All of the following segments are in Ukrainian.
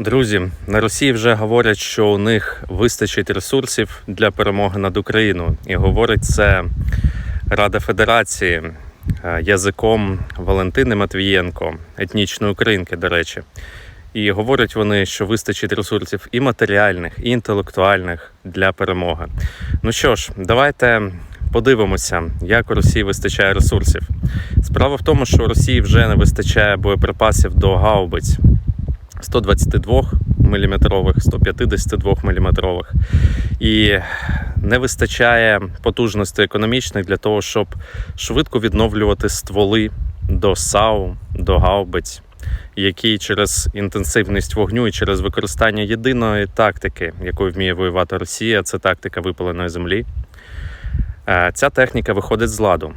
Друзі, на Росії вже говорять, що у них вистачить ресурсів для перемоги над Україною. І говорить це Рада Федерації е, язиком Валентини Матвієнко, етнічної українки, до речі. І говорять вони, що вистачить ресурсів і матеріальних, і інтелектуальних для перемоги. Ну що ж, давайте подивимося, як у Росії вистачає ресурсів. Справа в тому, що у Росії вже не вистачає боєприпасів до гаубиць 122 мм, 152 мм. І не вистачає потужностей економічних для того, щоб швидко відновлювати стволи до САУ, до гаубиць, які через інтенсивність вогню і через використання єдиної тактики, якою вміє воювати Росія, це тактика випаленої землі. Е, Ця техніка виходить з ладу,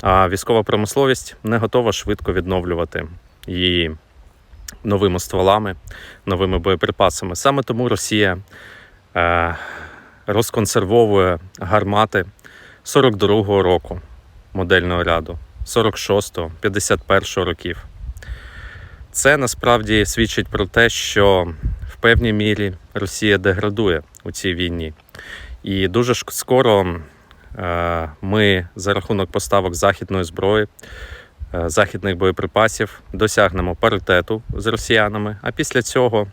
а військова промисловість не готова швидко відновлювати її новими стволами, новими боєприпасами. Саме тому Росія е, розконсервовує гармати 42-го року модельного ряду, 46-го, 51-го років. Це насправді свідчить про те, що в певній мірі Росія деградує у цій війні. І дуже скоро е, ми за рахунок поставок західної зброї західних боєприпасів досягнемо паритету з росіянами. А після цього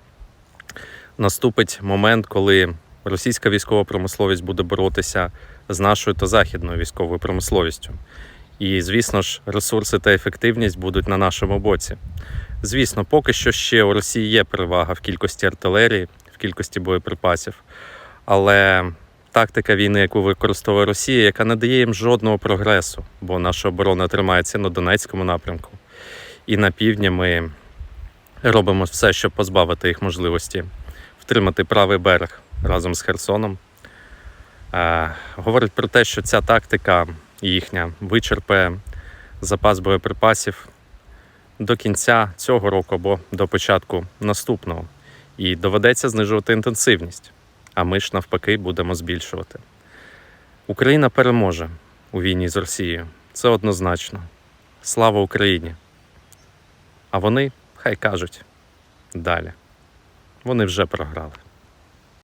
наступить момент, коли російська військова промисловість буде боротися з нашою та західною військовою промисловістю. І, звісно ж, ресурси та ефективність будуть на нашому боці. Звісно, поки що ще у Росії є перевага в кількості артилерії, в кількості боєприпасів, але тактика війни, яку використовує Росія, яка не дає їм жодного прогресу, бо наша оборона тримається на Донецькому напрямку. І на півдні ми робимо все, щоб позбавити їх можливості втримати правий берег разом з Херсоном. Е, говорить про те, що ця тактика їхня вичерпає запас боєприпасів до кінця цього року або до початку наступного. І доведеться знижувати інтенсивність а ми ж навпаки будемо збільшувати. Україна переможе у війні з Росією. Це однозначно. Слава Україні! А вони хай кажуть далі. Вони вже програли.